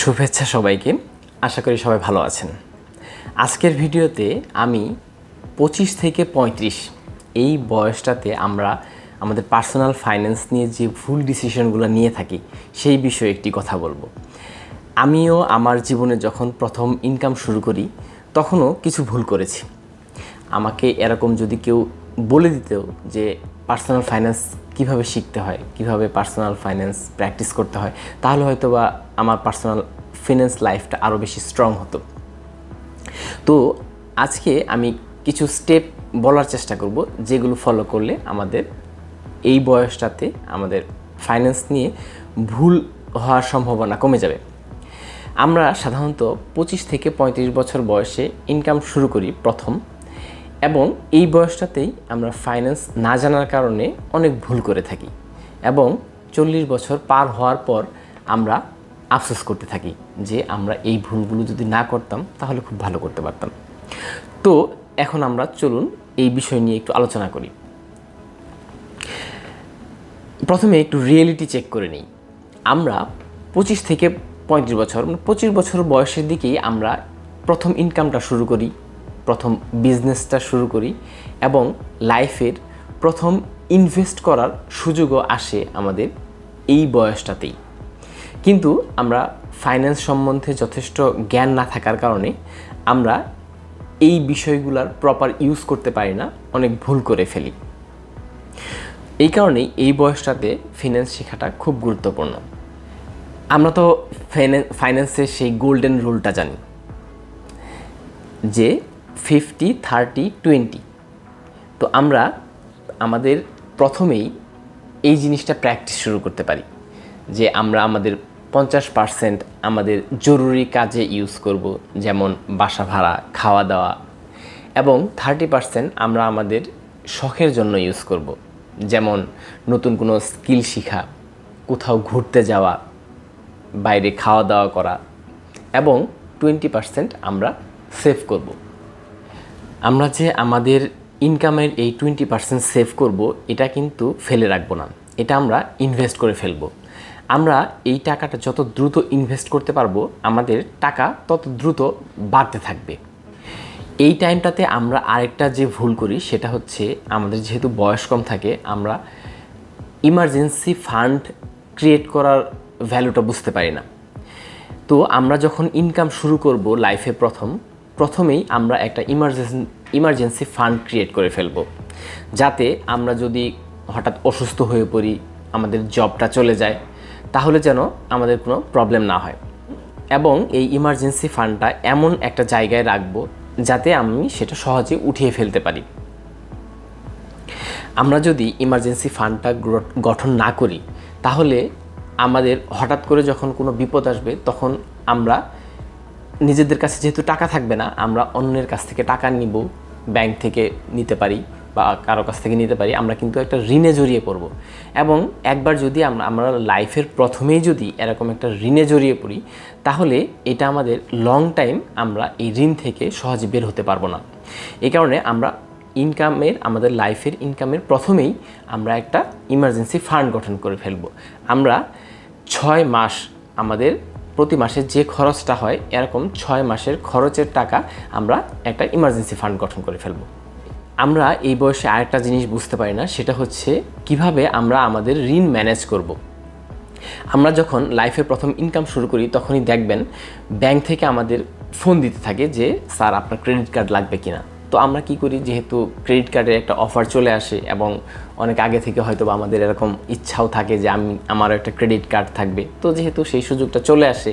শুভেচ্ছা সবাইকে। আশা করি সবাই ভালো আছেন। আজকের ভিডিওতে আমি পঁচিশ থেকে পঁয়ত্রিশ এই বয়সটাতে আমরা আমাদের পার্সোনাল ফাইন্যান্স নিয়ে যে ভুল ডিসিশনগুলো নিয়ে থাকি, সেই বিষয়ে একটি কথা বলব। আমিও আমার জীবনে যখন প্রথম ইনকাম শুরু করি, তখনও কিছু ভুল করেছি। আমাকে এরকম যদি কেউ বলে দিত যে পার্সোনাল ফাইন্যান্স কীভাবে শিখতে হয়, কীভাবে পার্সোনাল ফাইন্যান্স প্র্যাকটিস করতে হয়, তাহলে হয়তো বা আমার পার্সোনাল ফিনান্স লাইফটা আরও বেশি স্ট্রং হতো। তো আজকে আমি কিছু স্টেপ বলার চেষ্টা করব, যেগুলো ফলো করলে আমাদের এই বয়সটাতে আমাদের ফাইন্যান্স নিয়ে ভুল হওয়ার সম্ভাবনা কমে যাবে। আমরা সাধারণত পঁচিশ থেকে পঁয়ত্রিশ বছর বয়সে ইনকাম শুরু করি প্রথম। এবং এই বয়সটাতেই আমরা ফাইন্যান্স না জানার কারণে অনেক ভুল করে থাকি এবং চল্লিশ বছর পার হওয়ার পর আমরা আফসোস করতে থাকি যে আমরা এই ভুলগুলো যদি না করতাম তাহলে খুব ভালো করতে পারতাম। তো এখন আমরা চলুন এই বিষয় নিয়ে একটু আলোচনা করি। প্রথমে একটু রিয়েলিটি চেক করে নিই। আমরা পঁচিশ থেকে পঁয়ত্রিশ বছর মানে পঁচিশ বছর বয়সের দিকেই আমরা প্রথম ইনকামটা শুরু করি। প্রথম বিজনেসটা শুরু করি এবং লাইফের প্রথম ইনভেস্ট করার সুযোগও আসে আমাদের এই বয়সটাতেই। কিন্তু আমরা ফাইন্যান্স সম্বন্ধে যথেষ্ট জ্ঞান না থাকার কারণে আমরা এই বিষয়গুলোর প্রপার ইউজ করতে পারি না, অনেক ভুল করে ফেলি। এই কারণেই এই বয়সটাতে ফিন্যান্স শেখাটা খুব গুরুত্বপূর্ণ। আমরা তো ফাইন্যান্সের সেই গোল্ডেন রুলটা জানি যে ফিফটি থার্টি টোয়েন্টি তো আমরা আমাদের প্রথমেই এই জিনিসটা প্র্যাকটিস শুরু করতে পারি যে আমরা আমাদের পঞ্চাশ পার্সেন্ট আমাদের জরুরি কাজে ইউজ করব, যেমন বাসা ভাড়া, খাওয়া দাওয়া। এবং থার্টি পার্সেন্ট আমরা আমাদের শখের জন্য ইউজ করব, যেমন নতুন কোনো স্কিল শেখা, কোথাও ঘুরতে যাওয়া, বাইরে খাওয়া দাওয়া করা। এবং টোয়েন্টি পার্সেন্ট আমরা সেভ করব। আমরা যে আমাদের ইনকামের এই টোয়েন্টি পার্সেন্ট সেভ করব, এটা কিন্তু ফেলে রাখব না। এটা আমরা ইনভেস্ট করে ফেলব। আমরা এই টাকাটা যত দ্রুত ইনভেস্ট করতে পারব, আমাদের টাকা তত দ্রুত বাড়তে থাকবে। এই টাইমটাতে আমরা আরেকটা যে ভুল করি, সেটা হচ্ছে আমাদের যেহেতু বয়স কম থাকে, আমরা ইমার্জেন্সি ফান্ড ক্রিয়েট করার ভ্যালুটা বুঝতে পারি না। তো আমরা যখন ইনকাম শুরু করব লাইফে প্রথম প্রথমেই আমরা একটা ইমার্জেন্সি ইমার্জেন্সি ফান্ড ক্রিয়েট করে ফেলব। যাতে আমরা যদি হঠাৎ অসুস্থ হয়ে পড়ি, আমাদের জবটা চলে যায়, তাহলে যেন আমাদের কোনো প্রবলেম না হয়। এবং এই ইমার্জেন্সি ফান্ডটা এমন একটা জায়গায় রাখব, যাতে আমি সেটা সহজে উঠিয়ে ফেলতে পারি। আমরা যদি ইমার্জেন্সি ফান্ডটা গঠন না করি, তাহলে আমাদের হঠাৎ করে যখন কোনো বিপদ আসবে, তখন আমরা নিজেদের কাছে যেহেতু টাকা থাকবে না, আমরা অন্যের কাছ থেকে টাকা নিব, ব্যাংক থেকে নিতে পারি বা কারও কাছ থেকে নিতে পারি, আমরা কিন্তু একটা ঋণে জড়িয়ে পড়ব। এবং একবার যদি আমরা আমরা লাইফের প্রথমেই যদি এরকম একটা ঋণে জড়িয়ে পড়ি, তাহলে এটা আমাদের লং টাইম আমরা এই ঋণ থেকে সহজে বের হতে পারব না। এই কারণে আমরা ইনকামের আমাদের লাইফের ইনকামের প্রথমেই আমরা একটা ইমার্জেন্সি ফান্ড গঠন করে ফেলব। আমরা ছয় মাস আমাদের প্রতি মাসে যে খরচটা হয়, এরকম ছয় মাসের খরচের টাকা আমরা একটা ইমার্জেন্সি ফান্ড গঠন করে ফেলব আমরা এই বয়সে আরেকটা জিনিস বুঝতে পারি না, সেটা হচ্ছে কীভাবে আমরা আমাদের ঋণ ম্যানেজ করব। আমরা যখন লাইফে প্রথম ইনকাম শুরু করি, তখনই দেখবেন ব্যাংক থেকে আমাদের ফোন দিতে থাকে যে, স্যার, আপনার ক্রেডিট কার্ড লাগবে কিনা তো আমরা কি করি? যেহেতু ক্রেডিট কার্ডের একটা অফার চলে আসে এবং অনেক আগে থেকে হয়তো আমাদের এরকম ইচ্ছাও থাকে যে আমি আমার একটা ক্রেডিট কার্ড থাকবে। তো যেহেতু সেই সুযোগটা চলে আসে,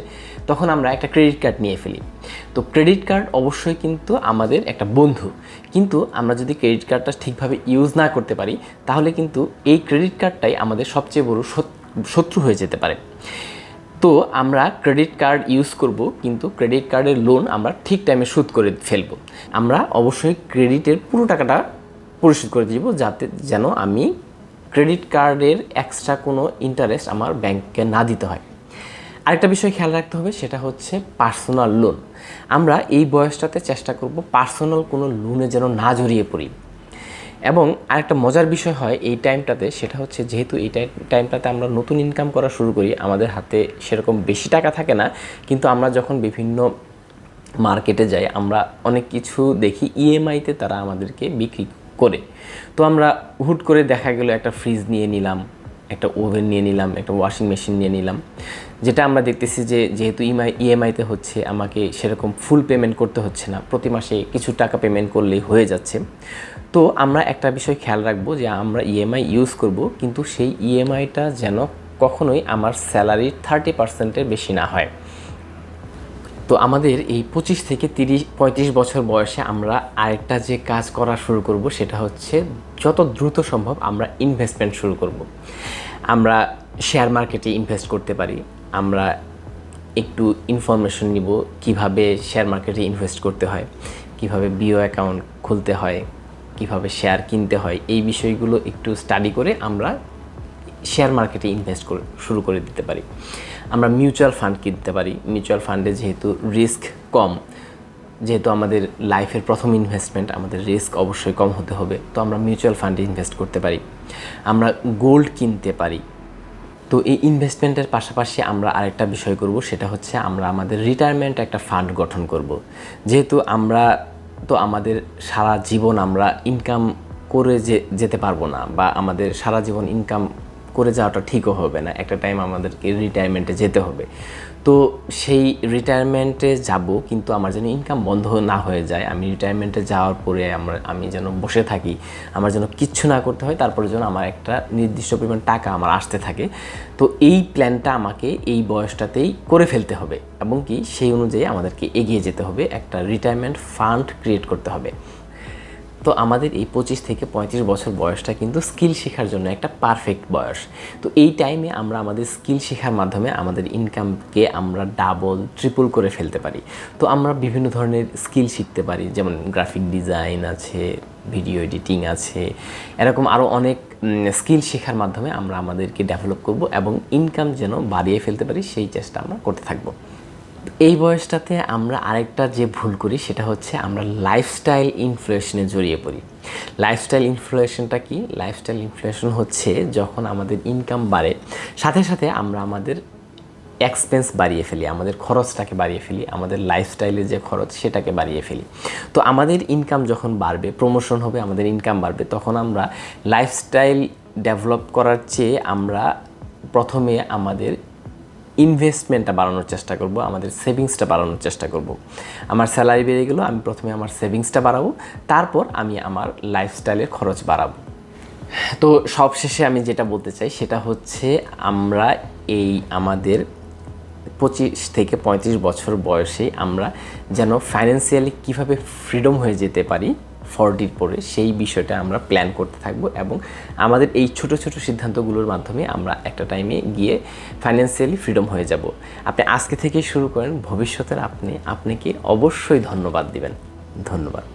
তখন আমরা একটা ক্রেডিট কার্ড নিয়ে ফেলি। তো ক্রেডিট কার্ড অবশ্যই কিন্তু আমাদের একটা বন্ধু। কিন্তু আমরা যদি ক্রেডিট কার্ডটা ঠিকভাবে ইউজ না করতে পারি, তাহলে কিন্তু এই ক্রেডিট কার্ডটাই আমাদের সবচেয়ে বড় শত্রু হয়ে যেতে পারে। তো আমরা ক্রেডিট কার্ড ইউজ করব, কিন্তু ক্রেডিট কার্ডের লোন আমরা ঠিক টাইমে শোধ করে ফেলব। আমরা অবশ্যই ক্রেডিটের পুরো টাকাটা পরিশোধ করে দিব, যাতে যেন আমি ক্রেডিট কার্ডের এক্সট্রা কোনো ইন্টারেস্ট আমার ব্যাংককে না দিতে হয়। আরেকটা বিষয় খেয়াল রাখতে হবে, সেটা হচ্ছে পার্সোনাল লোন আমরা এই বয়সটাতে চেষ্টা করব পার্সোনাল কোনো লোনে যেন না জড়িয়ে পড়ি। এবং আরেকটা মজার বিষয় হয় এই টাইমটাতে সেটা হচ্ছে যেহেতু এই টাইম টাইমটাতে আমরা নতুন ইনকাম করা শুরু করি, আমাদের হাতে সেরকম বেশি টাকা থাকে না, কিন্তু আমরা যখন বিভিন্ন মার্কেটে যাই, আমরা অনেক কিছু দেখি ইএমআইতে তারা আমাদেরকে বিক্রি করে। তো আমরা হুট করে দেখা গেল একটা ফ্রিজ নিয়ে নিলাম, একটা ওভেন নিয়ে নিলাম, একটা ওয়াশিং মেশিন নিয়ে নিলাম, যেটা আমরা দেখতেছি যে যেহেতু ইএমআই ইএমআইতে হচ্ছে, আমাকে সেরকম ফুল পেমেন্ট করতে হচ্ছে না। প্রতি মাসে কিছু টাকা পেমেন্ট করলেই হয়ে যাচ্ছে। তো আমরা একটা বিষয় খেয়াল রাখব যে আমরা ইএমআই ইউজ করব, কিন্তু সেই ইএমআইটা যেন কখনোই আমার স্যালারির থার্টি পার্সেন্টের বেশি না হয়। তো আমাদের এই পঁচিশ থেকে তিরিশ, পঁয়ত্রিশ বছর বয়সে আমরা আরেকটা যে কাজ করা শুরু করব, সেটা হচ্ছে যত দ্রুত সম্ভব আমরা ইনভেস্টমেন্ট শুরু করব। আমরা শেয়ার মার্কেটে ইনভেস্ট করতে পারি, আমরা একটু ইনফরমেশন নিব কীভাবে শেয়ার মার্কেটে ইনভেস্ট করতে হয়, কীভাবে বিও অ্যাকাউন্ট খুলতে হয় কীভাবে শেয়ার কিনতে হয়, এই বিষয়গুলো একটু স্টাডি করে আমরা শেয়ার মার্কেটে ইনভেস্ট করে, শুরু করে দিতে পারি। আমরা মিউচুয়াল ফান্ড কিনতে পারি। মিউচুয়াল ফান্ডে যেহেতু রিস্ক কম, যেহেতু আমাদের লাইফের প্রথম ইনভেস্টমেন্ট আমাদের রিস্ক অবশ্যই কম হতে হবে, তো আমরা মিউচুয়াল ফান্ডে ইনভেস্ট করতে পারি। আমরা গোল্ড কিনতে পারি। তো এই ইনভেস্টমেন্টের পাশাপাশি আমরা আরেকটা বিষয় করব, সেটা হচ্ছে আমরা আমাদের রিটায়ারমেন্ট একটা ফান্ড গঠন করব। যেহেতু আমরা তো আমাদের সারা জীবন আমরা ইনকাম করে যে, যেতে পারব না বা আমাদের সারা জীবন ইনকাম করে যাওয়াটা ঠিকও হবে না। একটা টাইম আমাদেরকে রিটায়ারমেন্টে যেতে হবে। তো সেই রিটায়ারমেন্টে যাব, কিন্তু আমার যেন ইনকাম বন্ধ না হয়ে যায়। আমি রিটায়ারমেন্টে যাওয়ার পরে আমরা, আমি যেন বসে থাকি, আমার যেন কিচ্ছু না করতে হয়, তারপরে যেন আমার একটা নির্দিষ্ট পরিমাণ টাকা আমার আসতে থাকে। তো এই প্ল্যানটা আমাকে এই বয়সটাতেই করে ফেলতে হবে। এবং কি, সেই অনুযায়ী আমাদেরকে এগিয়ে যেতে হবে। একটা রিটায়ারমেন্ট ফান্ড ক্রিয়েট করতে হবে। তো আমাদের এই পঁচিশ থেকে পঁয়ত্রিশ বছর বয়সটা কিন্তু স্কিল শেখার জন্য একটা পারফেক্ট বয়স। তো এই টাইমে আমরা আমাদের স্কিল শেখার মাধ্যমে আমাদের ইনকামকে আমরা ডাবল ট্রিপল করে ফেলতে পারি। তো আমরা বিভিন্ন ধরনের স্কিল শিখতে পারি, যেমন গ্রাফিক ডিজাইন আছে ভিডিও এডিটিং আছে, এরকম আরও অনেক স্কিল শেখার মাধ্যমে আমরা আমাদেরকে ডেভেলপ করব এবং ইনকাম যেন বাড়িয়ে ফেলতে পারি, সেই চেষ্টা আমরা করতে থাকব। এই বয়সটাতে আমরা আরেকটা যে ভুল করি সেটা হচ্ছে আমরা লাইফস্টাইল ইনফ্লুয়েশনে জড়িয়ে পড়ি। লাইফস্টাইল ইনফ্লুয়েশনটা কি? লাইফস্টাইল ইনফ্লুয়েশন হচ্ছে যখন আমাদের ইনকাম বাড়ে, সাথে সাথে আমরা আমাদের এক্সপেন্স বাড়িয়ে ফেলি, আমাদের খরচটাকে বাড়িয়ে ফেলি, আমাদের লাইফস্টাইলের যে খরচ সেটাকে বাড়িয়ে ফেলি। তো আমাদের ইনকাম যখন বাড়বে প্রমোশন হবে, আমাদের ইনকাম বাড়বে, তখন আমরা লাইফস্টাইল ডেভেলপ করার চেয়ে আমরা প্রথমে আমাদের ইনভেস্টমেন্টটা বাড়ানোর চেষ্টা করব, আমাদের সেভিংসটা বাড়ানোর চেষ্টা করব। আমার স্যালারি বেড়ে গেলো, আমি প্রথমে আমার সেভিংসটা বাড়াবো, তারপর আমি আমার লাইফস্টাইলের খরচ বাড়াবো। তো সবশেষে আমি যেটা বলতে চাই, সেটা হচ্ছে আমরা এই আমাদের পঁচিশ থেকে পঁয়ত্রিশ বছর বয়সে আমরা যেন ফাইন্যান্সিয়ালি কীভাবে ফ্রিডম হয়ে যেতে পারি ফর্টির পরে সেই বিষয়টা আমরা প্ল্যান করতে থাকব এবং আমাদের এই ছোট ছোট সিদ্ধান্তগুলোর মাধ্যমে আমরা একটা টাইমে গিয়ে ফাইন্যান্সিয়ালি ফ্রিডম হয়ে যাব। আপনি আজকে থেকে শুরু করেন, ভবিষ্যতের আপনি, আপনাকে অবশ্যই ধন্যবাদ দিবেন। ধন্যবাদ।